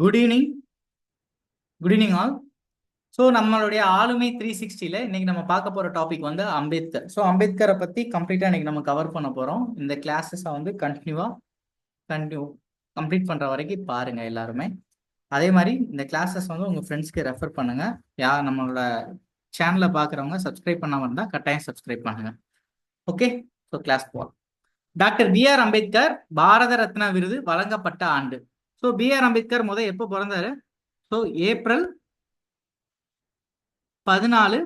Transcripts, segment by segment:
Good evening good evening all so நம்மளுடைய ஆளுமை three சிக்ஸ்டியில் இன்னைக்கு நம்ம பார்க்க போகிற டாபிக் வந்து அம்பேத்கர். ஸோ அம்பேத்கரை பற்றி கம்ப்ளீட்டாக இன்னைக்கு நம்ம கவர் பண்ண போகிறோம் இந்த கிளாஸஸை வந்து கண்டினியூவாக கண்டினியூ கம்ப்ளீட் பண்ணுற வரைக்கும் பாருங்கள் எல்லாருமே. அதே மாதிரி இந்த கிளாஸஸ் வந்து உங்கள் ஃப்ரெண்ட்ஸ்க்கு ரெஃபர் பண்ணுங்கள் யார் நம்மளோட சேனலை பார்க்குறவங்க சப்ஸ்கிரைப் பண்ணாமல் இருந்தால் கட்டாயம் சப்ஸ்கிரைப் பண்ணுங்கள் ஓகே ஸோ கிளாஸ் போகலாம் doctor B R Ambedkar Bharat Ratna விருது வழங்கப்பட்ட ஆண்டு. ஸோ பி ஆர் அம்பேத்கர் முதல் எப்போ பிறந்தாரு? ஸோ ஏப்ரல் பதினாலு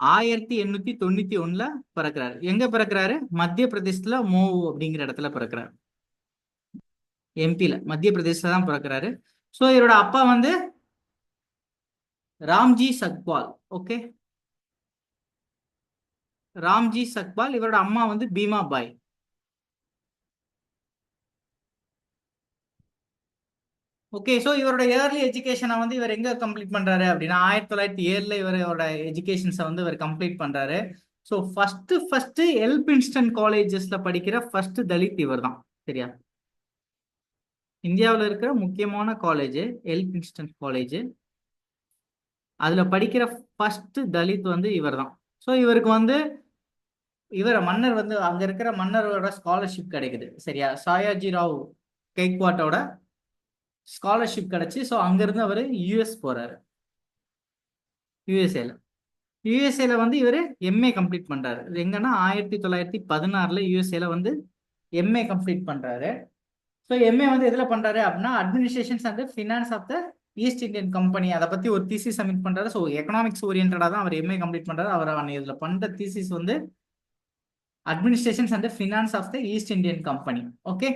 ஆயிரத்தி எண்ணூத்தி தொண்ணூத்தி ஒண்ணுல பிறக்கிறாரு. எங்க பிறக்கிறாரு? மத்திய பிரதேசத்துல மோவு அப்படிங்கிற இடத்துல பிறக்கிறாரு. எம்பியில மத்திய பிரதேசத்துல தான் பிறக்கிறாரு. ஸோ இவரோட அப்பா வந்து ராம்ஜி சக்பால் ஓகே ராம்ஜி சக்பால் இவரோட அம்மா வந்து பீமா பாய் ஓகே ஸோ இவரோட ஏர்லி எஜுகேஷனை வந்து இவர் எங்கே கம்ப்ளீட் பண்ணுறாரு அப்படின்னா ஆயிரத்தி தொள்ளாயிரத்தி ஏழில் இவரோட எஜுகேஷன்ஸை வந்து இவர் கம்ப்ளீட் பண்ணுறாரு ஸோ ஃபஸ்ட்டு ஃபஸ்ட்டு எல்ப் எல்பின்ஸ்டன் காலேஜஸில் படிக்கிற ஃபஸ்ட்டு தலித் இவர் தான் சரியா? இந்தியாவில் இருக்கிற முக்கியமான காலேஜ் எல்பின்ஸ்டன் காலேஜ் அதில் படிக்கிற ஃபஸ்ட்டு தலித் வந்து இவர் தான் ஸோ இவருக்கு வந்து இவர் மன்னர் வந்து அங்கே இருக்கிற மன்னரோட ஸ்காலர்ஷிப் கிடைக்குது. சரியா? சாயாஜி ராவ் கெய்க்வாட்டோட ஸ்காலர்ஷிப் கிடைச்சி ஸோ அங்கேருந்து அவர் யூஎஸ் போகிறாரு யூஎஸ்ஏல யூஎஸ்ஏல வந்து இவர் எம்ஏ கம்ப்ளீட் பண்ணுறாரு எங்கன்னா ஆயிரத்தி தொள்ளாயிரத்தி பதினாறில் யூஎஸ்ஏல வந்து எம்ஏ கம்ப்ளீட் பண்ணுறாரு ஸோ எம்ஏ வந்து எதில் பண்ணுறாரு அப்படின்னா administrations and finance of the East Indian company அதை பற்றி ஒரு தீசிஸ் சப்மிட் பண்ணுறாரு ஸோ எக்கனாமிக்ஸ் ஓரியன்டாக தான் அவர் எம்ஏ கம்ப்ளீட் பண்ணுறாரு அவர் இதில் பண்ணுற தீசிஸ் வந்து administrations and finance of the East Indian company okay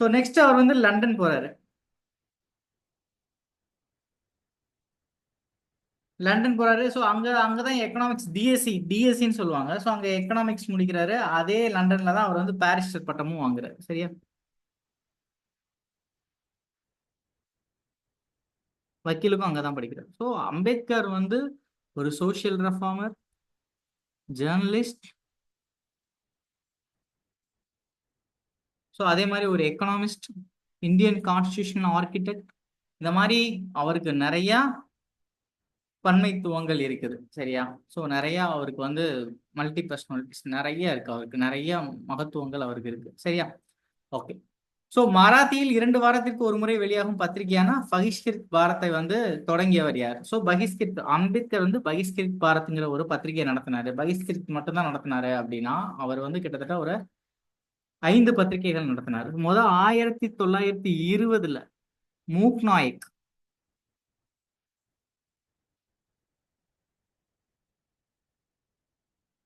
so next அவர் வந்து லண்டன் போகிறாரு லண்டன் போறாரு. ஸோ அங்க அங்கதான் எக்கனாமிக்ஸ் டிஎஸ்சி டிஎஸ்சின்னு சொல்லுவாங்க. ஸோ அங்க எக்கனாமிக்ஸ் முடிக்கிறாரு. அதே லண்டன்ல தான் அவர் வந்து பாரிஸ்டர் பட்டமும் வாங்குறாரு. சரியா? வக்கீலுக்கும் அங்கதான் படிக்கிறார். ஸோ அம்பேத்கர் வந்து ஒரு சோசியல் ரெஃபார்மர் ஜேர்னலிஸ்ட் ஸோ அதே மாதிரி ஒரு எக்கனாமிஸ்ட் இந்தியன் கான்ஸ்டியூஷன் ஆர்கிடெக்ட் இந்த மாதிரி அவருக்கு நிறையா பன்மைத்துவங்கள் இருக்குது சரியா? ஸோ நிறையா அவருக்கு வந்து மல்டி பர்சனாலிட்டிஸ் நிறைய இருக்கு. அவருக்கு நிறைய மகத்துவங்கள் அவருக்கு இருக்கு சரியா? ஓகே ஸோ மராத்தியில் இரண்டு வாரத்திற்கு ஒரு முறை வெளியாகும் பத்திரிகையான பகிஷ்கிருத் பாரத்தை வந்து தொடங்கியவர் யார்? ஸோ பகிஷ்கிருத் அம்பேத்கர் வந்து பகிஷ்கிருத் பாரத்ங்கிற ஒரு பத்திரிகையை நடத்தினாரு. பகிஷ்கிருத் மட்டும்தான் நடத்தினாரு அப்படின்னா அவர் வந்து கிட்டத்தட்ட ஒரு ஐந்து பத்திரிகைகள் நடத்தினார். முதல் ஆயிரத்தி தொள்ளாயிரத்தி இருபதுல மூக் நாயக்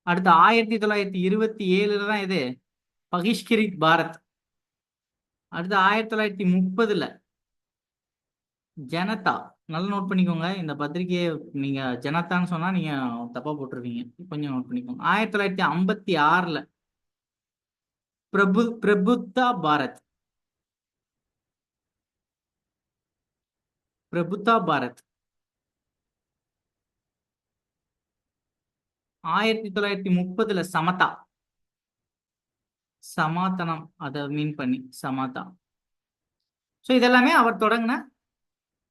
அடுத்து ஆயிரத்தி தொள்ளாயிரத்தி இருபத்தி ஏழுல தான் இது. பகிஷ்கிரித் பாரத். அடுத்து ஆயிரத்தி தொள்ளாயிரத்தி முப்பதுல ஜனதா. நல்லா நோட் பண்ணிக்கோங்க. இந்த பத்திரிகையை நீங்க ஜனதான்னு சொன்னா நீங்க தப்பா போட்டிருக்கீங்க கொஞ்சம் நோட் பண்ணிக்கோங்க. ஆயிரத்தி தொள்ளாயிரத்தி ஐம்பத்தி ஆறுல பிரபு பிரபுத்தா பாரத். பிரபுத்தா பாரத். ஆயிரத்தி தொள்ளாயிரத்தி முப்பதுல சமதா. சமாதானம் அதை மீன் பண்ணி சமாதா. ஸோ இதெல்லாமே அவர் தொடங்கின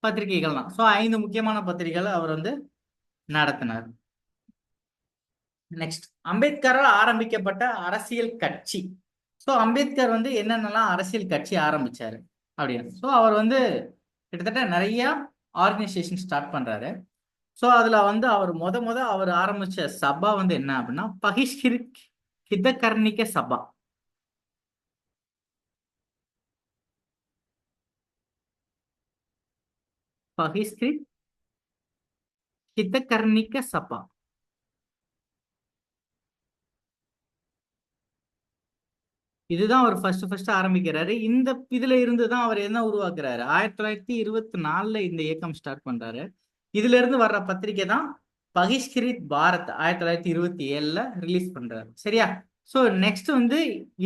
பத்திரிகைகள் தான். ஸோ ஐந்து முக்கியமான பத்திரிகைகளை அவர் வந்து நடத்தினார். நெக்ஸ்ட் அம்பேத்கரால் ஆரம்பிக்கப்பட்ட அரசியல் கட்சி. ஸோ அம்பேத்கர் வந்து என்னென்னலாம் அரசியல் கட்சி ஆரம்பிச்சாரு? அப்படின்னு ஸோ அவர் வந்து கிட்டத்தட்ட நிறைய ஆர்கனைசேஷன் ஸ்டார்ட் பண்றாரு. ஸோ அதுல வந்து அவர் முத முத அவர் ஆரம்பிச்ச சபா வந்து என்ன அப்படின்னா பகிஷ்கிரி ஹிதகர்ணிக்க சபா. பகிஷ்கிரி ஹிதகர்ணிக சபா. இதுதான் அவர் ஃபர்ஸ்ட் ஃபர்ஸ்ட் ஆரம்பிக்கிறாரு. இந்த இதுல இருந்து தான் அவர் என்ன உருவாக்குறாரு? ஆயிரத்தி தொள்ளாயிரத்தி இருபத்தி நாலுல இந்த இயக்கம் ஸ்டார்ட் பண்றாரு. இதுல இருந்து வர்ற பத்திரிகை தான் பகிஷ்கிரித் பாரத் ஆயிரத்தி தொள்ளாயிரத்தி இருபத்தி ஏழுல ரிலீஸ் பண்றாரு. சரியா? ஸோ நெக்ஸ்ட் வந்து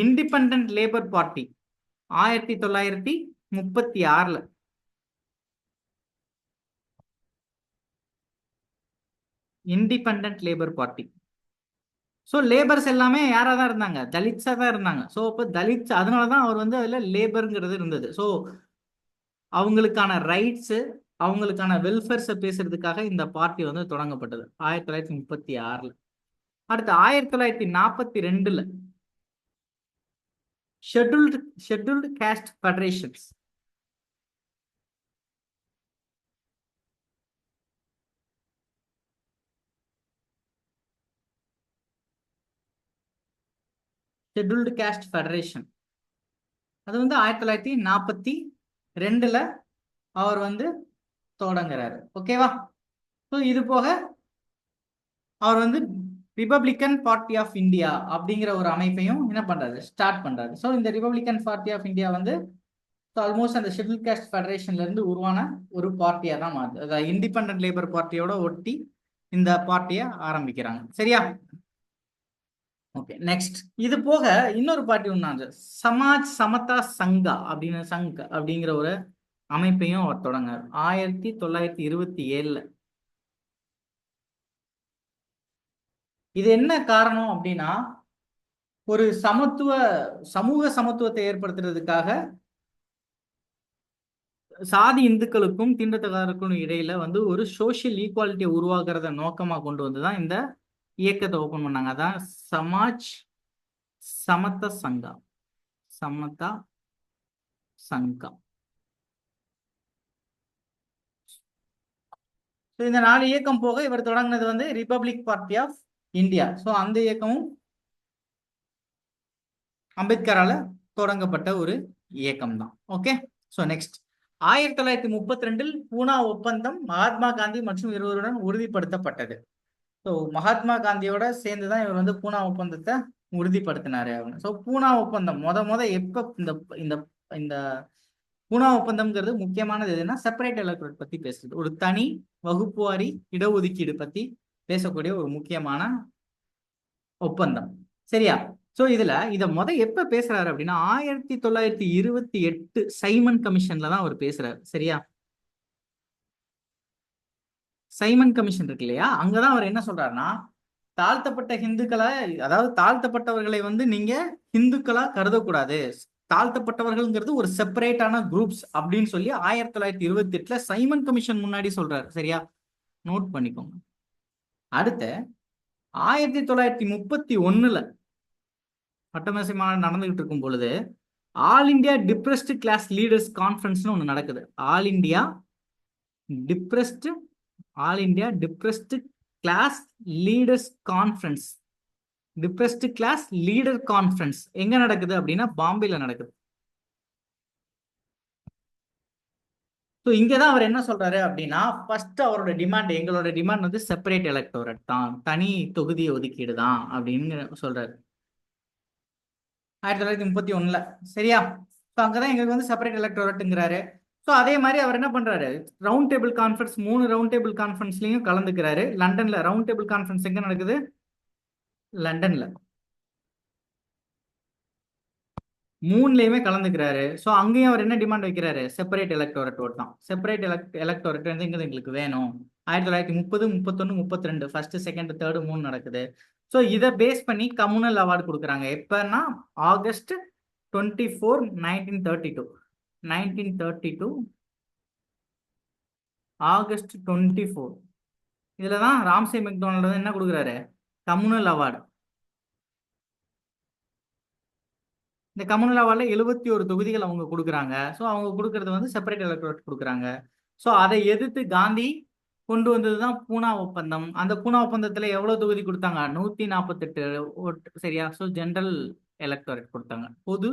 இண்டிபெண்ட் லேபர் பார்ட்டி ஆயிரத்தி தொள்ளாயிரத்தி முப்பத்தி ஆறுல. Independent labour party so labours எல்லாமே யாராக தான் இருந்தாங்க? தலித்ஸாக தான் இருந்தாங்க. ஸோ இப்போ தலித்ஸ் அதனால தான் அவர் வந்து அதில் லேபருங்கிறது இருந்தது. ஸோ அவங்களுக்கான ரைட்ஸு அவங்களுக்கான வெல்ஃபேர்ஸை பேசுறதுக்காக இந்த பார்ட்டி வந்து தொடங்கப்பட்டது. ஆயிரத்தி தொள்ளாயிரத்தி முப்பத்தி ஆறுல. அடுத்து ஆயிரத்தி தொள்ளாயிரத்தி நாற்பத்தி ரெண்டுல scheduled scheduled caste federations scheduled caste federation அது வந்து ஆயிரத்தி தொள்ளாயிரத்தி நாற்பத்தி ரெண்டுல அவர் வந்து தொடங்குறாரு. ஓகேவா ஸோ இது போக அவர் வந்து ரிபப்ளிக்கன் பார்ட்டி ஆஃப் இந்தியா அப்படிங்கிற ஒரு அமைப்பையும் என்ன பண்றாரு? ஸ்டார்ட் பண்றாரு. ஸோ இந்த ரிபப்ளிக்கன் பார்ட்டி ஆஃப் இந்தியா வந்து ஆல்மோஸ்ட் அந்த ஷெட்யூல் கேஸ்ட் ஃபெடரேஷன்ல இருந்து உருவான ஒரு பார்ட்டியா தான் மாறுது. அதாவது இண்டிபெண்ட் லேபர் பார்ட்டியோட ஒட்டி இந்த பார்ட்டியை ஆரம்பிக்கிறாங்க. சரியா? ஓகே நெக்ஸ்ட் இது போக இன்னொரு பார்ட்டி ஒன்று சமாஜ் சமதா சங்கா அப்படின்னு சங் அப்படிங்கிற ஒரு அமைப்பையும் அவர் தொடங்க ஆயிரத்தி தொள்ளாயிரத்தி இருபத்தி ஏழுல. இது என்ன காரணம் அப்படின்னா ஒரு சமத்துவ சமூக சமத்துவத்தை ஏற்படுத்துறதுக்காக சாதி இந்துக்களுக்கும் தீண்டத்தகாருக்கும் இடையில வந்து ஒரு சோசியல் ஈக்குவாலிட்டியை உருவாக்குறத நோக்கமா கொண்டு வந்துதான் இந்த இயக்கத்தை ஓபன் பண்ணாங்க. அதான் சமாஜ் சமத்த சங்கம். சமதா ஸோ இந்த நாலு இயக்கம் போக இவர் தொடங்கினது வந்து republic party of India so அந்த இயக்கமும் அம்பேத்கரால தொடங்கப்பட்ட ஒரு இயக்கம் தான் ஓகே ஸோ நெக்ஸ்ட் ஆயிரத்தி தொள்ளாயிரத்தி முப்பத்தி ரெண்டில் பூனா ஒப்பந்தம் மகாத்மா காந்தி மற்றும் இருவருடன் உறுதிப்படுத்தப்பட்டது. ஸோ மகாத்மா காந்தியோட சேர்ந்து தான் இவர் வந்து பூனா ஒப்பந்தத்தை உறுதிப்படுத்தினாரு அவங்க ஸோ பூனா ஒப்பந்தம் முத முத எப்போ இந்த இந்த இந்த பூனா ஒப்பந்தம்ங்கிறது முக்கியமானது எதுன்னா செப்பரேட் எலக்ட்ரோட் பத்தி பேசுறது. ஒரு தனி வகுப்புவாரி இடஒதுக்கீடு பத்தி பேசக்கூடிய ஒரு முக்கியமான ஒப்பந்தம். சரியா? சோ இதுல இத முத எப்ப பேசுறாரு அப்படின்னா ஆயிரத்தி தொள்ளாயிரத்தி இருபத்தி எட்டு சைமன் கமிஷன்ல தான் அவர் பேசுறாரு. சரியா? சைமன் கமிஷன் இருக்கு இல்லையா? அங்கதான் அவர் என்ன சொல்றாருன்னா தாழ்த்தப்பட்ட ஹிந்துக்களை அதாவது தாழ்த்தப்பட்டவர்களை வந்து நீங்க ஹிந்துக்களா கருதக்கூடாது. தாழ்த்தப்பட்டவர்கள்ங்கிறது ஒரு செப்பரேட்டான குரூப்ஸ் அப்படின்னு சொல்லி ஆயிரத்தி தொள்ளாயிரத்தி இருபத்தி எட்டுல சைமன் கமிஷன் முன்னாடி சொல்றாரு. சரியா? நோட் பண்ணிக்கோங்க. அடுத்து ஆயிரத்தி தொள்ளாயிரத்தி முப்பத்தி ஒண்ணுல பட்டமேசை நடந்துகிட்டு இருக்கும் பொழுது all India depressed class leaders கான்ஃபரன்ஸ்னு ஒன்று நடக்குது. All India depressed all India depressed class leaders conference. Depressed class leader conference எங்க நடக்குது அப்படின்னா பாம்பேல நடக்குது. ஸோ இங்கே தான் அவர் என்ன சொல்றாரு அப்படின்னா ஃபர்ஸ்ட் அவரோட டிமாண்ட் எங்களோட டிமாண்ட் வந்து செப்பரேட் எலக்டோரட் தான். தனி தொகுதி ஒதுக்கீடு தான் அப்படின்னு சொல்றாரு. ஆயிரத்தி தொள்ளாயிரத்தி முப்பத்தி ஒண்ணுல. சரியா? ஸோ அங்கதான் எங்களுக்கு வந்து செப்பரேட் எலக்டோரட்டுங்கிறாரு ஸோ அதே மாதிரி அவர் என்ன பண்ணுறாரு ரவுண்ட் டேபிள் கான்ஃபரன்ஸ் மூணு ரவுண்ட் டேபிள் கான்ஃபரன்ஸ்லையும் கலந்துக்கிறாரு. லண்டனில் ரவுண்ட் டேபிள் கான்ஃபரன்ஸ் எங்கே நடக்குது? லண்டன்ல. மூணுலேயுமே கலந்துக்கிறாரு. ஸோ அங்கேயும் அவர் என்ன டிமாண்ட் வைக்கிறாரு? செப்பரேட் எலக்டோரட் ஓட் தான். செப்பரேட் எலக்ட் எலக்டோரேட் வந்து எங்கே எங்களுக்கு வேணும்? ஆயிரத்தி தொள்ளாயிரத்தி முப்பது முப்பத்தொன்னு முப்பத்தி ரெண்டு ஃபர்ஸ்ட் செகண்ட் தேர்டு மூணு நடக்குது. ஸோ இதை பேஸ் பண்ணி கம்யூனல் அவார்டு கொடுக்குறாங்க. எப்போன்னா August twenty four nineteen thirty two nineteen thirty two August twenty four இதில் தான் ராம்சே மெக்டோனல்டு என்ன கொடுக்குறாரு? கம்யூனல் அவார்டு இந்த கம்யூனல் அவார்டில் எழுபத்தி ஒரு தொகுதிகள் அவங்க கொடுக்குறாங்க. ஸோ அவங்க கொடுக்கறது வந்து செப்பரேட் எலக்ட்ரேட் கொடுக்குறாங்க. ஸோ அதை எதிர்த்து காந்தி கொண்டு வந்தது தான் பூனா ஒப்பந்தம். அந்த பூனா ஒப்பந்தத்தில் எவ்வளோ தொகுதி கொடுத்தாங்க? நூற்றி நாற்பத்தெட்டு ஓட்டு சரியா? ஸோ ஜென்ரல் எலக்டோரேட் கொடுத்தாங்க. பொது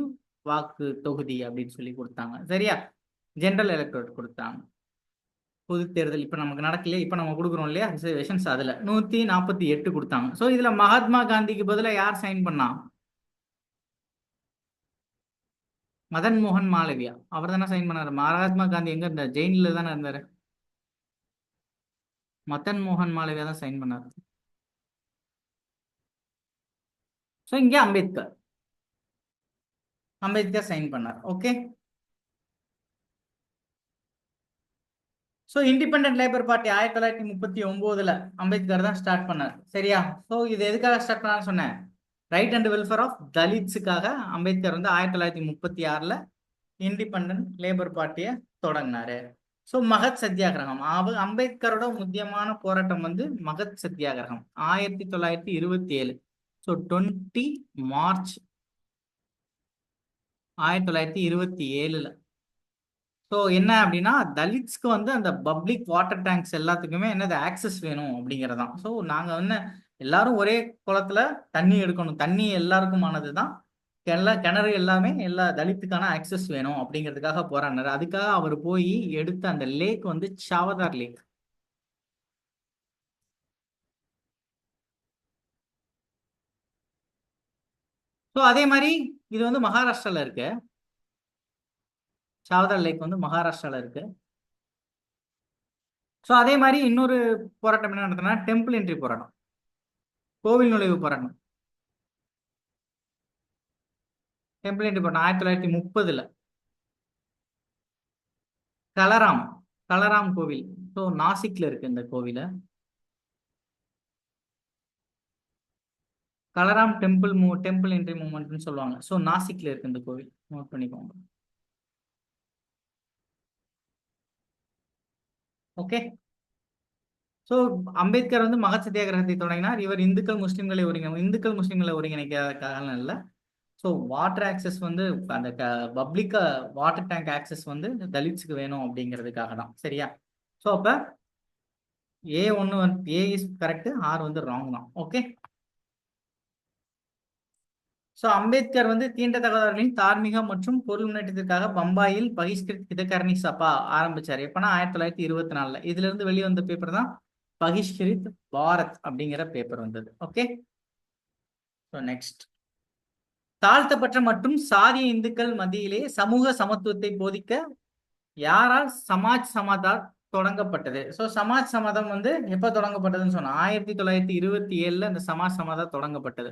வாக்கு தொகுதி அப்படின்னு சொல்லி கொடுத்தாங்க. சரியா? ஜென்ரல் எலக்டோரேட் கொடுத்தாங்க. பொது தேர்தல் இப்போ நமக்கு நடக்கலையே. இப்போ நம்ம கொடுக்குறோம் இல்லையா? ரிசர்வேஷன்ஸ் அதில். நூற்றி நாற்பத்தி எட்டு கொடுத்தாங்க. ஸோ இதில் மகாத்மா காந்திக்கு பதிலாக யார் சைன் பண்ணா? மதன் மோகன் மாளவியா. அவர் தானே சைன் பண்ணாரு. மகாத்மா காந்தி எங்க இருந்தார்? ஜெயின்ல தானே இருந்தாரு. மதன் மோகன் மாளவியா தான் சைன் பண்ணாரு. ஸோ இங்கே அம்பேத்கர். அம்பேத்கர் சைன் பண்ணார். Okay so independent labour party ஆயிரத்தி தொள்ளாயிரத்தி முப்பத்தி ஒன்பதுல அம்பேத்கர் தான் ஸ்டார்ட் பண்ணார். சரியா? ஸோ இது எதுக்காக ஸ்டார்ட் பண்ணான்னு சொன்னேன். ரைட் அண்ட் வெல்ஃபேர் ஆஃப் தலித்ஸுக்காக அம்பேத்கர் வந்து ஆயிரத்தி தொள்ளாயிரத்தி முப்பத்தி ஆறில் இண்டிபெண்ட் லேபர் பார்ட்டியை தொடங்கினாரு. ஸோ மகத் சத்தியாகிரகம். அவ அம்பேத்கரோட முக்கியமான போராட்டம் வந்து மகத் சத்தியாகிரகம். ஆயிரத்தி தொள்ளாயிரத்தி இருபத்தி ஏழு ஸோ டுவெண்ட்டி மார்ச் ஆயிரத்தி தொள்ளாயிரத்தி இருபத்தி ஏழுல ஸோ என்ன அப்படின்னா தலித்ஸ்க்கு வந்து அந்த பப்ளிக் வாட்டர் டேங்க்ஸ் எல்லாத்துக்குமே என்னது ஆக்சஸ் வேணும் அப்படிங்கிறதான். ஸோ நாங்கள் வந்து எல்லாரும் ஒரே குளத்துல தண்ணி எடுக்கணும். தண்ணி எல்லாருக்குமானது தான். எல்லா கிணறு எல்லாமே எல்லா தலித்துக்கான ஆக்சஸ் வேணும் அப்படிங்கிறதுக்காக போராடினார். அதுக்காக அவர் போய் எடுத்த அந்த லேக் வந்து சாவதார் லேக் ஸோ அதே மாதிரி இது வந்து மகாராஷ்டிரால இருக்கு. சாவதார் லேக் வந்து மகாராஷ்டிரால இருக்கு. ஸோ அதே மாதிரி இன்னொரு போராட்டம் என்ன நடத்தினா டெம்பிள் என்ட்ரி போராட்டம். கோவில் நுழைவு போராட்டம். டெம்பிள் போராட்டம் ஆயிரத்தி தொள்ளாயிரத்தி முப்பதுல. கலராம் கலராம் கோவில். ஸோ நாசிக்ல இருக்கு இந்த கோவில. கலராம் டெம்பிள் மூ டெம்பிள் என்ட்ரி மூமெண்ட்னு சொல்லுவாங்க. ஸோ நாசிக்ல இருக்கு இந்த கோவில். நோட் பண்ணிக்கோங்க. ஓகே ஸோ அம்பேத்கர் வந்து மகத் சத்தியாகிரகத்தை தொடங்கினார். இவர் இந்துக்கள் முஸ்லீம்களை ஒருங்க இந்துக்கள் முஸ்லீம்களை ஒருங்கிணைக்கிறதுக்காக இல்லை. ஸோ வாட்டர் ஆக்சஸ் வந்து அந்த க பப்ளிக் வாட்டர் டேங்க் ஆக்சஸ் வந்து தலித்ஸுக்கு வேணும் அப்படிங்கிறதுக்காக தான். சரியா? ஸோ அப்போ ஏ ஒன்று வந்து ஏ இஸ் கரெக்டு ஆர் வந்து ராங் தான். ஓகே ஸோ அம்பேத்கர் வந்து தீண்டத்தகாதவர்களின் தார்மீக மற்றும் பொருள் முன்னேற்றத்திற்காக பம்பாயில் பகிஷ்கிருத் ஹிதகரணி சபா ஆரம்பிச்சார். எப்பனா ஆயிரத்தி தொள்ளாயிரத்தி இருபத்தி நாலில். இதுலேருந்து வெளியே வந்த பேப்பர் தான் பகிஷ்கிரித் பாரத் அப்படிங்கிற பேப்பர் வந்தது. ஓகே ஸோ நெக்ஸ்ட் தாழ்த்தப்பட்ட மற்றும் சாதிய இந்துக்கள் மத்தியிலே சமூக சமத்துவத்தை போதிக்க யாரால் சமாஜ் சமாதா தொடங்கப்பட்டது? ஸோ சமாஜ் சமாதம் வந்து எப்போ தொடங்கப்பட்டதுன்னு சொன்னா ஆயிரத்தி தொள்ளாயிரத்தி இருபத்தி ஏழுல இந்த சமாஜ் சமாதா தொடங்கப்பட்டது.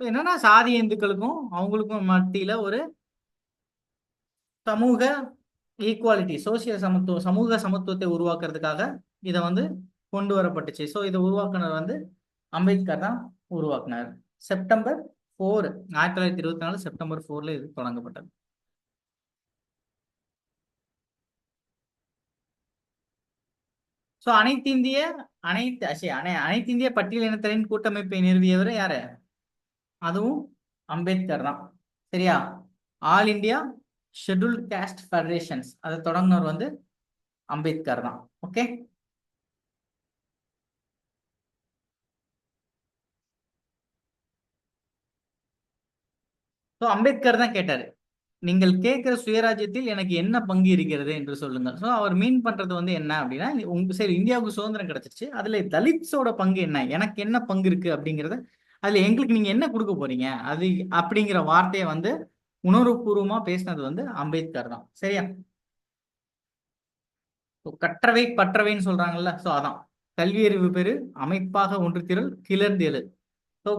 என்னன்னா சாதிய இந்துக்களுக்கும் அவங்களுக்கும் மத்தியில ஒரு சமூக ஈக்குவாலிட்டி சோசியல் சமத்துவம் சமூக சமத்துவத்தை உருவாக்குறதுக்காக இதை வந்து கொண்டு வரப்பட்டுச்சு. ஸோ இதை உருவாக்குனர் வந்து அம்பேத்கர் தான் உருவாக்குனார். செப்டம்பர் ஃபோர் ஆயிரத்தி தொள்ளாயிரத்தி இருபத்தி நாலு செப்டம்பர் ஃபோர்ல இது தொடங்கப்பட்டது. ஸோ அனைத்திந்திய அனைத்து அசே அனை அனைத்துந்திய பட்டியல் இனத்தரின் கூட்டமைப்பை நிறுவியவர் யாரு? அதுவும் அம்பேத்கர் தான். சரியா? All India scheduled caste federations அதை தொடங்கினவர் வந்து அம்பேத்கர் தான். ஓகே ஸோ அம்பேத்கர் தான் கேட்டாரு. நீங்கள் கேட்கிற சுயராஜ்யத்தில் எனக்கு என்ன பங்கு இருக்கிறது? என்று சொல்லுங்கள். ஸோ அவர் மீன் பண்றது வந்து என்ன அப்படின்னா உங்க சரி இந்தியாவுக்கு சுதந்திரம் கிடைச்சிருச்சு. அதுல தலித்ஸோட பங்கு என்ன? எனக்கு என்ன பங்கு இருக்கு அப்படிங்கிறத அதுல எங்களுக்கு நீங்க என்ன கொடுக்க போறீங்க? அது அப்படிங்கிற வார்த்தையை வந்து உணர்வுபூர்வமா பேசினது வந்து அம்பேத்கர் தான். சரியா? கற்றவை பற்றவைன்னு சொல்றாங்கல்ல ஸோ அதான். கல்வியறிவு பெரு அமைப்பாக ஒன்று திரள் கிளர்ந்தேழு. ஸோ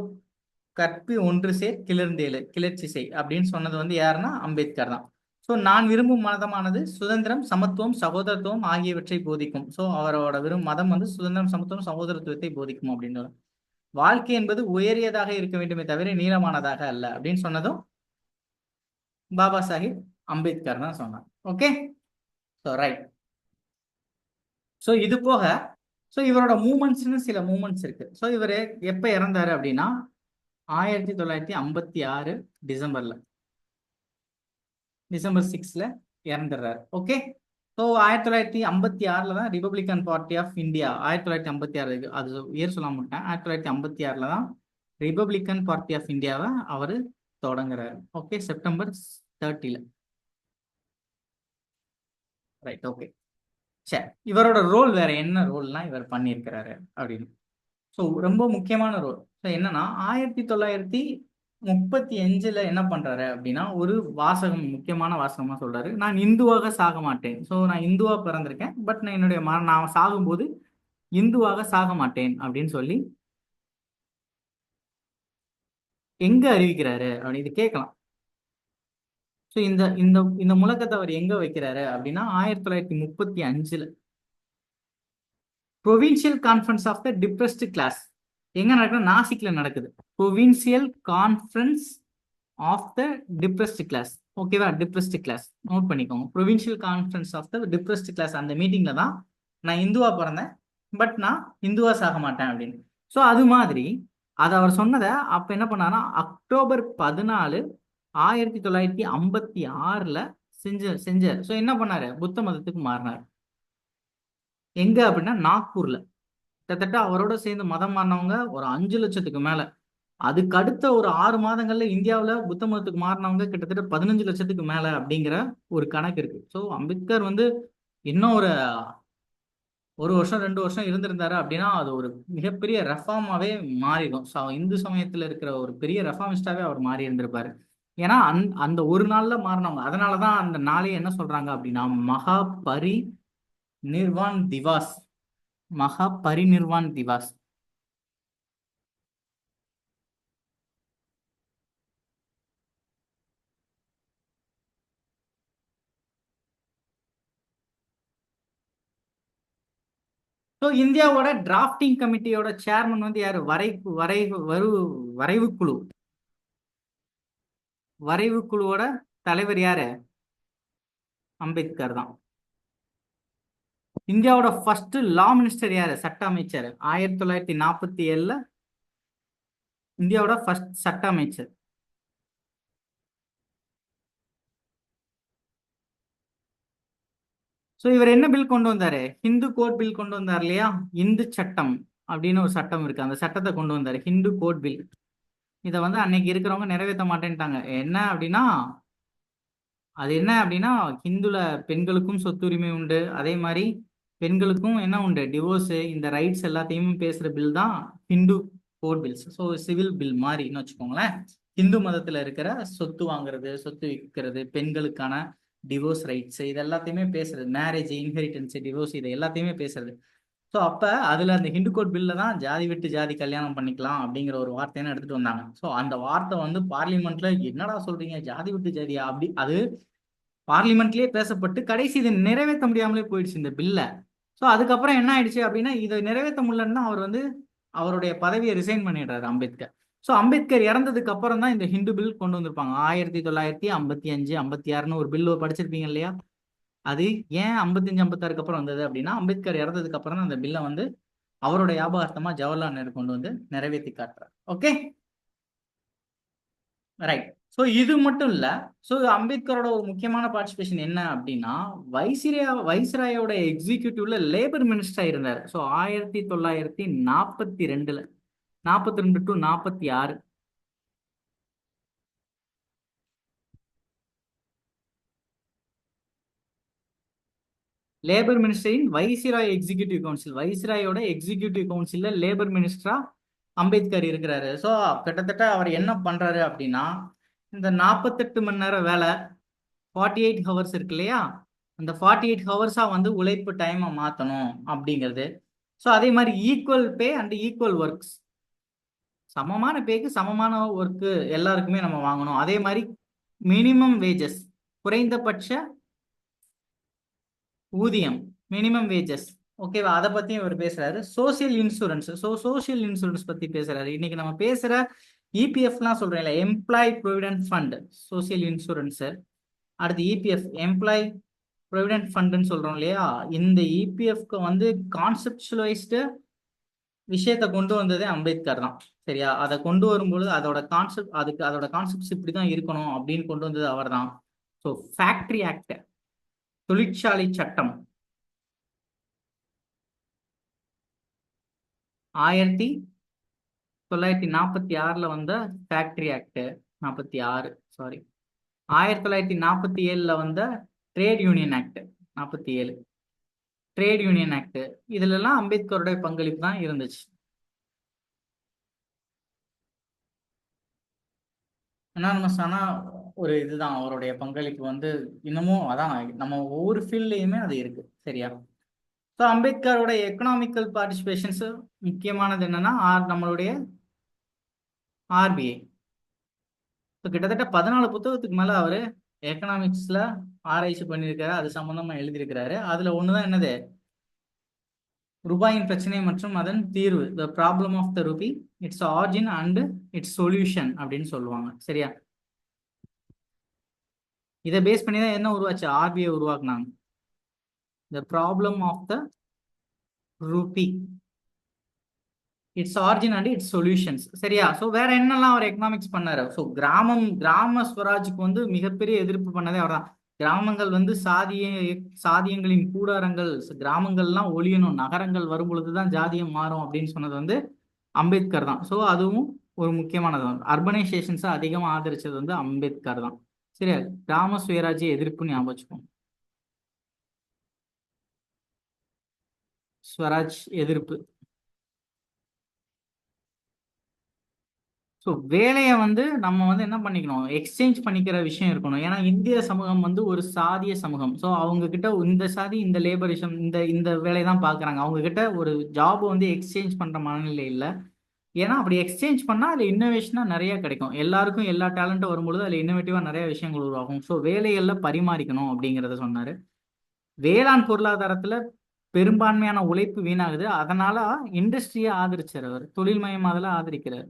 கற்பி ஒன்று சேர் கிளர்ந்தேழு கிளர்ச்சி செய் அப்படின்னு சொன்னது வந்து யாருன்னா? அம்பேத்கர் தான். ஸோ நான் விரும்பும் மதமானது சுதந்திரம் சமத்துவம் சகோதரத்துவம் ஆகியவற்றை போதிக்கும். ஸோ அவரோட விரும்பும் மதம் வந்து சுதந்திரம் சமத்துவம் சகோதரத்துவத்தை போதிக்கும் அப்படின்னு வாழ்க்கை என்பது உயரியதாக இருக்க வேண்டுமே தவிர நீளமானதாக அல்ல அப்படின்னு சொன்னதும் பாபா சாஹிப் அம்பேத்கர் தான் சொன்னார். ஓகே ஸோ ரைட் ஸோ இது போக ஸோ இவரோட மூமெண்ட்ஸ்னு சில மூமெண்ட்ஸ் இருக்கு. ஸோ இவர் எப்போ இறந்தாரு அப்படின்னா ஆயிரத்தி தொள்ளாயிரத்தி ஐம்பத்தி ஆறு டிசம்பர்ல. டிசம்பர் சிக்ஸ்ல இறந்துடுறாரு. ஓகே ஸோ ஆயிரத்தி தொள்ளாயிரத்தி ஐம்பத்தி ஆறில் தான் ரிபப்ளிகன் பார்ட்டி ஆஃப் இந்தியா ஆயிரத்தி தொள்ளாயிரத்தி ஐம்பத்தி ஆறு அது இயர் சொல்ல மாட்டேன் ஆயிரத்தி தொள்ளாயிரத்தி ஐம்பத்தி ஆறில் தான் ரிபப்ளிகன் பார்ட்டி ஆஃப் இந்தியாவை அவர் தொடங்குறாரு. ஓகே செப்டம்பர் தேர்ட்டியில் ரைட் ஓகே சரி. இவரோட ரோல் வேற என்ன ரோல்லாம் இவர் பண்ணியிருக்கிறாரு அப்படின்னு. ஸோ ரொம்ப முக்கியமான ரோல் ஸோ என்னன்னா ஆயிரத்தி தொள்ளாயிரத்தி முப்பத்தி அஞ்சுல என்ன பண்றாரு அப்படின்னா ஒரு வாசகம் முக்கியமான வாசகமா சொல்றாரு. நான் இந்துவாக சாக மாட்டேன். ஸோ நான் இந்துவா பிறந்திருக்கேன். பட் நான் என்னுடைய மர நான் சாகும்போது இந்துவாக சாக மாட்டேன் அப்படின்னு சொல்லி எங்க அறிவிக்கிறாரு அப்படின்னு இது கேட்கலாம். ஸோ இந்த இந்த இந்த முழக்கத்தை அவர் எங்க வைக்கிறாரு அப்படின்னா ஆயிரத்தி தொள்ளாயிரத்தி முப்பத்தி அஞ்சுல provincial conference of the depressed class எங்க நடக்குது? நாசிக்ல நடக்குது. Provincial conference of the depressed class ஓகேவா டிப்ரெஸ்ட் கிளாஸ் நோட் பண்ணிக்கோங்க. Provincial conference of the depressed class அந்த மீட்டிங்ல தான் நான் இந்துவா பிறந்தேன். பட் நான் இந்துவா சாக மாட்டேன் அப்படின்னு. ஸோ அது மாதிரி அது அவர் சொன்னதை அப்ப என்ன பண்ணாருன்னா அக்டோபர் பதினாலு ஆயிரத்தி தொள்ளாயிரத்தி ஐம்பத்தி ஆறுல செஞ்ச செஞ்சார் ஸோ என்ன பண்ணாரு? புத்த மதத்துக்கு மாறினார். எங்க அப்படின்னா நாக்பூர்ல. கிட்டத்தட்ட அவரோட சேர்ந்து மதம் மாறினவங்க ஒரு அஞ்சு லட்சத்துக்கு மேல. அதுக்கு அடுத்த ஒரு ஆறு மாதங்கள்ல இந்தியாவில் புத்த மதத்துக்கு மாறினவங்க கிட்டத்தட்ட பதினஞ்சு லட்சத்துக்கு மேல அப்படிங்கிற ஒரு கணக்கு இருக்கு. ஸோ அம்பேத்கர் வந்து இன்னும் ஒரு ஒரு வருஷம் ரெண்டு வருஷம் இருந்திருந்தாரு அப்படின்னா அது ஒரு மிகப்பெரிய ரெஃபார்மாவே மாறிடும். ஸோ இந்து சமயத்துல இருக்கிற ஒரு பெரிய ரெஃபார்மிஸ்டாவே அவர் மாறி இருந்திருப்பாரு. ஏன்னா அந் அந்த ஒரு நாள்ல மாறினவங்க. அதனாலதான் அந்த நாளே என்ன சொல்றாங்க அப்படின்னா மகா பரி நிர்வான் திவாஸ் மகா பரிநிர்வான் திவாஸ். ஸோ இந்தியாவோட டிராஃப்டிங் கமிட்டியோட சேர்மன் வந்து யாரு? வரை வரை வரு வரைவு குழு. வரைவு குழுவோட தலைவர் யாரு? அம்பேத்கர் தான். இந்தியாவோட ஃபர்ஸ்ட் லா மினிஸ்டர் யாரு? சட்ட அமைச்சர். ஆயிரத்தி தொள்ளாயிரத்தி நாற்பத்தி ஏழுல இந்தியாவோட ஃபர்ஸ்ட் சட்ட அமைச்சர். ஸோ இவர் என்ன பில் கொண்டு வந்தாரு? ஹிந்து கோட் பில் கொண்டு வந்தார் இல்லையா? இந்து சட்டம் அப்படின்னு ஒரு சட்டம் இருக்கு. அந்த சட்டத்தை கொண்டு வந்தாரு. ஹிந்து கோட் பில் இதை வந்து அன்னைக்கு இருக்கிறவங்க நிறைவேற்ற மாட்டேன்ட்டாங்க. என்ன அப்படின்னா அது என்ன அப்படின்னா ஹிந்துல பெண்களுக்கும் சொத்துரிமை உண்டு. அதே மாதிரி பெண்களுக்கும் என்ன உண்டு? டிவோர்ஸு இந்த ரைட்ஸ் எல்லாத்தையும் பேசுகிற பில் தான் Hindu code bills so civil bill மாதிரின்னு வச்சுக்கோங்களேன். ஹிந்து மதத்தில் இருக்கிற சொத்து வாங்குறது சொத்து விற்கிறது பெண்களுக்கான டிவோர்ஸ் ரைட்ஸ் இது எல்லாத்தையுமே பேசுறது. மேரேஜ் இன்ஹெரிட்டன்ஸ் டிவோர்ஸ் இது எல்லாத்தையுமே பேசுறது. ஸோ அப்போ அதில் அந்த ஹிந்து கோட் பில்ல தான் ஜாதி விட்டு ஜாதி கல்யாணம் பண்ணிக்கலாம் அப்படிங்கிற ஒரு வார்த்தையான எடுத்துட்டு வந்தாங்க. ஸோ அந்த வார்த்தை வந்து பார்லிமெண்ட்ல என்னடா சொல்றீங்க? ஜாதி விட்டு ஜாதியா? அப்படி அது பார்லிமெண்ட்லயே பேசப்பட்டு கடைசி இதை நிறைவேற்ற முடியாமலே போயிடுச்சு இந்த பில்லை ஸோ அதுக்கப்புறம் என்ன ஆயிடுச்சு அப்படின்னா இதை நிறைவேற்ற முடியலன்னா அவர் வந்து அவருடைய பதவியை ரிசைன் பண்ணிடுறாரு அம்பேத்கர். ஸோ அம்பேத்கர் இறந்ததுக்கு அப்புறம் தான் இந்த ஹிந்து பில் கொண்டு வந்திருப்பாங்க. ஆயிரத்தி தொள்ளாயிரத்தி ஐம்பத்தி அஞ்சு ஐம்பத்தி ஆறுன்னு ஒரு பில்லு படிச்சிருப்பீங்க இல்லையா? அது ஏன் ஐம்பத்தஞ்சு ஐம்பத்தாறுக்கு அப்புறம் வந்தது அப்படின்னா அம்பேத்கர் இறந்ததுக்கு அப்புறம் தான் அந்த பில்லை வந்து அவரோட ஞாபகார்த்தமா ஜவஹர்லால் நேரு கொண்டு வந்து நிறைவேற்றி காட்டுறார். ஓகே ரைட் ஸோ இது மட்டும் இல்லை. ஸோ அம்பேத்கரோட ஒரு முக்கியமான பார்ட்டிசிபேஷன் என்ன அப்படின்னா வைசிரியா வைஸ்ராயோட எக்ஸிக்யூட்டிவ்ல லேபர் மினிஸ்டரா இருந்தார் ஸோ ஆயிரத்தி தொள்ளாயிரத்தி நாற்பத்தி ரெண்டுல நாற்பத்தி ரெண்டு டு நாற்பத்தி ஆறு. லேபர் மினிஸ்டரின் வைசிராய் எக்ஸிக்யூட்டிவ் கவுன்சில் வைசிராயோட எக்ஸிக்யூட்டிவ் கவுன்சில்ல லேபர் மினிஸ்டரா அம்பேத்கர் இருக்கிறாரு. ஸோ கிட்டத்தட்ட அவர் என்ன பண்றாரு அப்படின்னா இந்த நாற்பத்தெட்டு மணி நேரம் வேலை ஃபார்ட்டி எயிட் ஹவர்ஸ் இருக்கு இல்லையா? அந்த ஃபார்ட்டி எயிட் ஹவர்ஸாக வந்து உழைப்பு டைமை மாற்றணும் அப்படிங்கிறது. ஸோ அதே மாதிரி equal pay and equal works சமமான பேக்கு சமமான ஒர்க்கு எல்லாருக்குமே நம்ம வாங்கணும். அதே மாதிரி மினிமம் வேஜஸ் குறைந்தபட்ச ஊதியம் மினிமம் வேஜஸ் ஓகேவா அதை பற்றியும் இவர் பேசுகிறாரு social insurance so social insurance பற்றி பேசுகிறாரு இன்னைக்கு நம்ம பேசுகிற இபிஎஃப்லாம் சொல்கிறேன் இல்லை employ provident fund social insurance அடுத்து இபிஎஃப் எம்ப்ளாய் ப்ரொவிடென்ட் ஃபண்டுன்னு சொல்கிறோம் இல்லையா? இந்த இபிஎஃப்க்கு வந்து கான்செப்டுவலைஸ்டு விஷயத்தை கொண்டு வந்ததே அம்பேத்கர் தான் சரியா? அதை கொண்டு வரும்பொழுது அதோட கான்செப்ட் அதுக்கு அதோட கான்செப்ட்ஸ் இப்படி தான் இருக்கணும் அப்படின்னு கொண்டு வந்தது அவர் தான். ஸோ ஃபேக்ட்ரி ஆக்ட் தொழிற்சாலை சட்டம். ஆயிரத்தி தொள்ளாயிரத்தி நாற்பத்தி ஆறுல வந்த ஃபேக்டரி ஆக்ட் நாற்பத்தி ஆறு சாரி ஆயிரத்தி தொள்ளாயிரத்தி நாற்பத்தி ஏழுல வந்த ட்ரேட் யூனியன் ஆக்ட் நாற்பத்தி ஏழு. ட்ரேட் யூனியன் ஆக்ட் இதுலலாம் அம்பேத்கருடைய பங்களிப்பு தான் இருந்துச்சு. அனானமஸ் ஆனா ஒரு இதுதான் அவருடைய பங்களிப்பு வந்து இன்னமும் அதான் நம்ம ஒவ்வொரு ஃபீல்ட்லயுமே அது இருக்கு சரியா? ஸோ அம்பேத்கரோட எக்கனாமிக்கல் பார்ட்டிசிபேஷன்ஸ் முக்கியமானது என்னன்னா ஆர் நம்மளுடைய ஆர்பிஐ ஸோ கிட்டத்தட்ட பதினாலு புத்தகத்துக்கு மேல அவர் எக்கனாமிக்ஸ்ல ஆராய்ச்சி பண்ணியிருக்காரு. அது சம்மந்தமாக எழுதியிருக்கிறாரு. அதுல ஒண்ணுதான் என்னது? ரூபாயின் பிரச்சனை மற்றும் அதன் தீர்வு. The problem of the rupee its origin and its solution அப்படின்னு சொல்லுவாங்க. சரியா? இதை பேஸ் பண்ணி தான் என்ன உருவாச்சு? ஆர்பிஐ உருவாக்குனாங்க. The problem of the rupee its origin and its solutions சரியா? ஸோ வேற என்னெல்லாம் அவர் எக்கனாமிக்ஸ் பண்ணாரு? ஸோ கிராமம் கிராம ஸ்வராஜுக்கு வந்து மிகப்பெரிய எதிர்ப்பு பண்ணதே அவர் தான் கிராமங்கள் வந்து சாதிய சாதியங்களின் கூடாரங்கள் கிராமங்கள்லாம் ஒழியணும் நகரங்கள் வரும் பொழுதுதான் ஜாதியம் மாறும் அப்படின்னு சொன்னது வந்து அம்பேத்கர் தான். ஸோ அதுவும் ஒரு முக்கியமானது தான். அர்பனைசேஷன்ஸை அதிகமாக ஆதரிச்சது வந்து அம்பேத்கர் தான். சரியா? கிராம சுயராஜ்ய எதிர்ப்பு ஞாபகம் வச்சுக்கோங்க. ஸ்வராஜ் எதிர்ப்பு. ஸோ வேலையை வந்து நம்ம வந்து என்ன பண்ணிக்கணும்? எக்ஸ்சேஞ்ச் பண்ணிக்கிற விஷயம் இருக்கணும். ஏன்னா இந்திய சமூகம் வந்து ஒரு சாதிய சமூகம். ஸோ அவங்க கிட்ட இந்த சாதி இந்த லேபரிசம் இந்த இந்த வேலையை தான் பார்க்குறாங்க அவங்க கிட்ட ஒரு ஜாப் வந்து எக்ஸ்சேஞ்ச் பண்ணுற மனநிலை இல்லை. ஏன்னா அப்படி எக்ஸ்சேஞ்ச் பண்ணால் அதில் இன்னோவேஷனாக நிறையா கிடைக்கும். எல்லாருக்கும் எல்லா டேலண்ட்டும் வரும்பொழுது அதில் இன்னோவேட்டிவாக நிறைய விஷயங்கள் உருவாகும். ஸோ வேலைகளில் பரிமாறிக்கணும் அப்படிங்கிறத சொன்னார். வேளாண் பொருளாதாரத்தில் பெரும்பான்மையான உழைப்பு வீணாகுது. அதனால இண்டஸ்ட்ரியை ஆதரிச்சார் அவர். தொழில் மயமாதல ஆதரிக்கிறார்.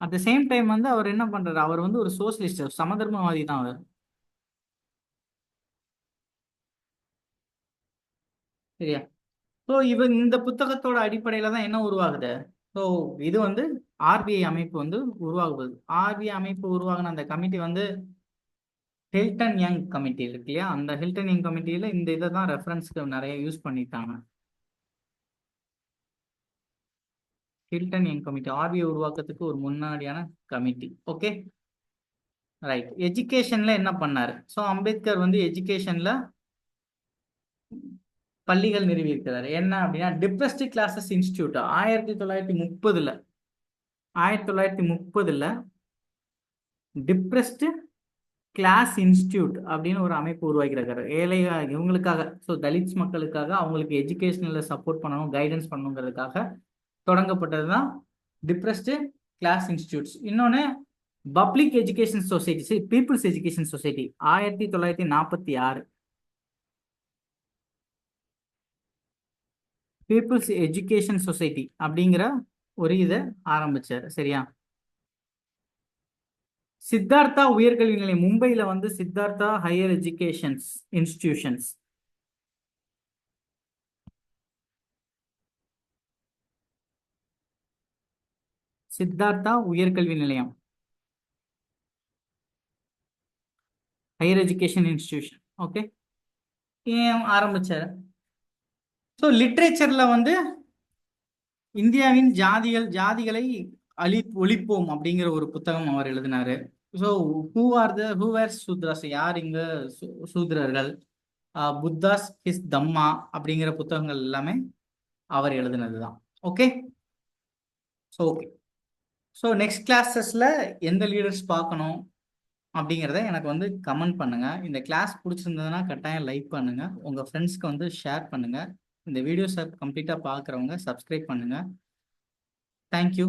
அட் த சேம் டைம் வந்து அவர் என்ன பண்றாரு? அவர் வந்து ஒரு சோசியலிஸ்ட் சமதர்மவாதி தான் அவர். சரியா? ஸோ இவன் இந்த புத்தகத்தோட அடிப்படையில தான் என்ன உருவாகுது? ஸோ இது வந்து ஆர்பிஐ அமைப்பு வந்து உருவாகுது. ஆர்பிஐ அமைப்பு உருவாகின அந்த கமிட்டி வந்து ஹில்டன் யங் கமிட்டி இருக்கு இல்லையா? அந்த ஹில்டன் யங் கமிட்டியில இந்த இதை தான் ரெஃபரன்ஸ்க்கு நிறைய யூஸ் பண்ணிட்டாங்க. ஹில்டன் என் கமிட்டி ஆர்பிஐ உருவாக்கத்துக்கு ஒரு முன்னாடியான கமிட்டி ஓகே ரைட் எஜுகேஷன்ல என்ன பண்ணாரு? ஸோ அம்பேத்கர் வந்து எஜுகேஷன்ல பள்ளிகள் நிறுவி இருக்கிறார் என்ன அப்படின்னா டிப்ரெஸ்ட் கிளாஸஸ் இன்ஸ்டியூட் ஆயிரத்தி தொள்ளாயிரத்தி முப்பதுல ஆயிரத்தி தொள்ளாயிரத்தி முப்பதுல டிப்ரெஸ்டு கிளாஸ் இன்ஸ்டியூட் அப்படின்னு ஒரு அமைப்பு உருவாக்கிறாரு ஏழை இவங்களுக்காக ஸோ தலித்ஸ் மக்களுக்காக அவங்களுக்கு எஜுகேஷனில் சப்போர்ட் பண்ணணும் கைடன்ஸ் பண்ணணுங்கிறதுக்காக தொடங்கப்பட்டது தான் டிப்ரெஸ்டு கிளாஸ் இன்ஸ்டியூட்ஸ் இன்னொன்று public education society people's education society ஆயிரத்தி தொள்ளாயிரத்தி நாற்பத்தி ஆறு. பீப்புள்ஸ் எஜுகேஷன் சொசைட்டி அப்படிங்கிற ஒரு இதை ஆரம்பிச்சார் சரியா? சித்தார்த்தா உயர்கல்வி நிலையம் மும்பையில் வந்து Siddhartha higher educations institutions Siddhartha உயர்கல்வி நிலையம். ஹையர் எஜுகேஷன் இன்ஸ்டிடியூஷன் ஓகே ஏன் ஆரம்பிச்சார்? ஸோ லிட்ரேச்சரில் வந்து இந்தியாவின் ஜாதிகள் ஜாதிகளை அழி ஒழிப்போம் அப்படிங்கிற ஒரு புத்தகம் அவர் எழுதினாரு. So who are the who are Shudras? யார் இங்க சூத்ரர்கள்? புத்தாஸ் ஹிஸ் தம்மா அப்படிங்கிற புத்தகங்கள் எல்லாமே அவர் எழுதினது தான் okay so okay so next கிளாஸஸில் எந்த லீடர்ஸ் பார்க்கணும் அப்படிங்கிறத எனக்கு வந்து கமெண்ட் பண்ணுங்கள் இந்த கிளாஸ் பிடிச்சிருந்ததுன்னா கட்டாயம் லைக் பண்ணுங்கள் உங்கள் ஃப்ரெண்ட்ஸ்க்கு வந்து ஷேர் பண்ணுங்கள் இந்த வீடியோஸை கம்ப்ளீட்டாக பார்க்குறவங்க சப்ஸ்கிரைப் பண்ணுங்கள் தேங்க்யூ